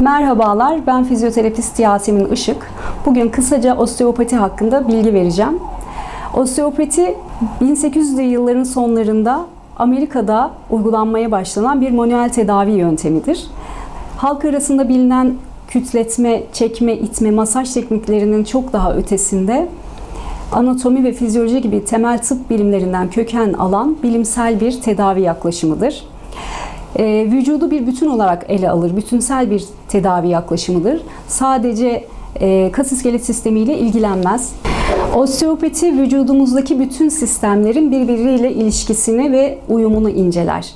Merhabalar, ben fizyoterapist Yasemin Işık. Bugün kısaca osteopati hakkında bilgi vereceğim. Osteopati 1800'lü yılların sonlarında Amerika'da uygulanmaya başlanan bir manuel tedavi yöntemidir. Halk arasında bilinen kütletme, çekme, itme, masaj tekniklerinin çok daha ötesinde anatomi ve fizyoloji gibi temel tıp bilimlerinden köken alan bilimsel bir tedavi yaklaşımıdır. Ee, vücudu bir bütün olarak ele alır, bütünsel bir tedavi yaklaşımıdır. Sadece e, kas iskelet sistemiyle ilgilenmez. Osteopati vücudumuzdaki bütün sistemlerin birbiriyle ilişkisini ve uyumunu inceler.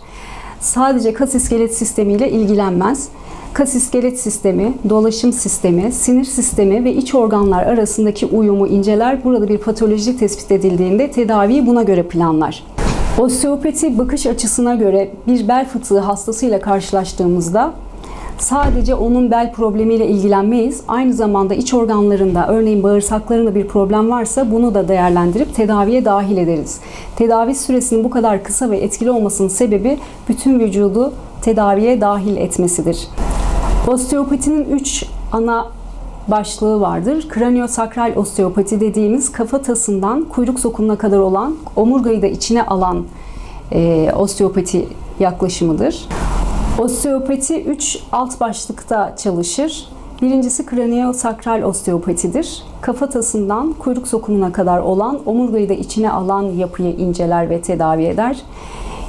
Sadece kas iskelet sistemiyle ilgilenmez. Kas iskelet sistemi, dolaşım sistemi, sinir sistemi ve iç organlar arasındaki uyumu inceler. Burada bir patoloji tespit edildiğinde tedaviyi buna göre planlar. Osteopati bakış açısına göre bir bel fıtığı hastasıyla karşılaştığımızda sadece onun bel problemiyle ilgilenmeyiz. Aynı zamanda iç organlarında örneğin bağırsaklarında bir problem varsa bunu da değerlendirip tedaviye dahil ederiz. Tedavi süresinin bu kadar kısa ve etkili olmasının sebebi bütün vücudu tedaviye dahil etmesidir. Osteopatinin 3 ana başlığı vardır. Kraniosakral osteopati dediğimiz kafatasından kuyruk sokumuna kadar olan omurgayı da içine alan e, osteopati yaklaşımıdır. Osteopati 3 alt başlıkta çalışır. Birincisi kraniosakral osteopatidir. Kafatasından kuyruk sokumuna kadar olan omurgayı da içine alan yapıyı inceler ve tedavi eder.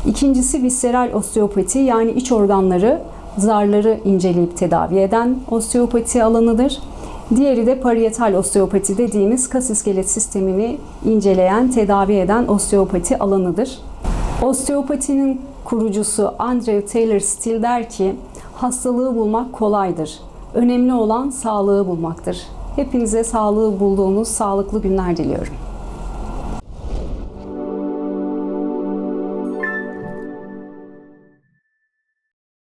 İkincisi visceral osteopati yani iç organları, zarları inceleyip tedavi eden osteopati alanıdır. Diğeri de parietal osteopati dediğimiz kas iskelet sistemini inceleyen, tedavi eden osteopati alanıdır. Osteopatinin kurucusu Andrew Taylor Still der ki, hastalığı bulmak kolaydır. Önemli olan sağlığı bulmaktır. Hepinize sağlığı bulduğunuz sağlıklı günler diliyorum.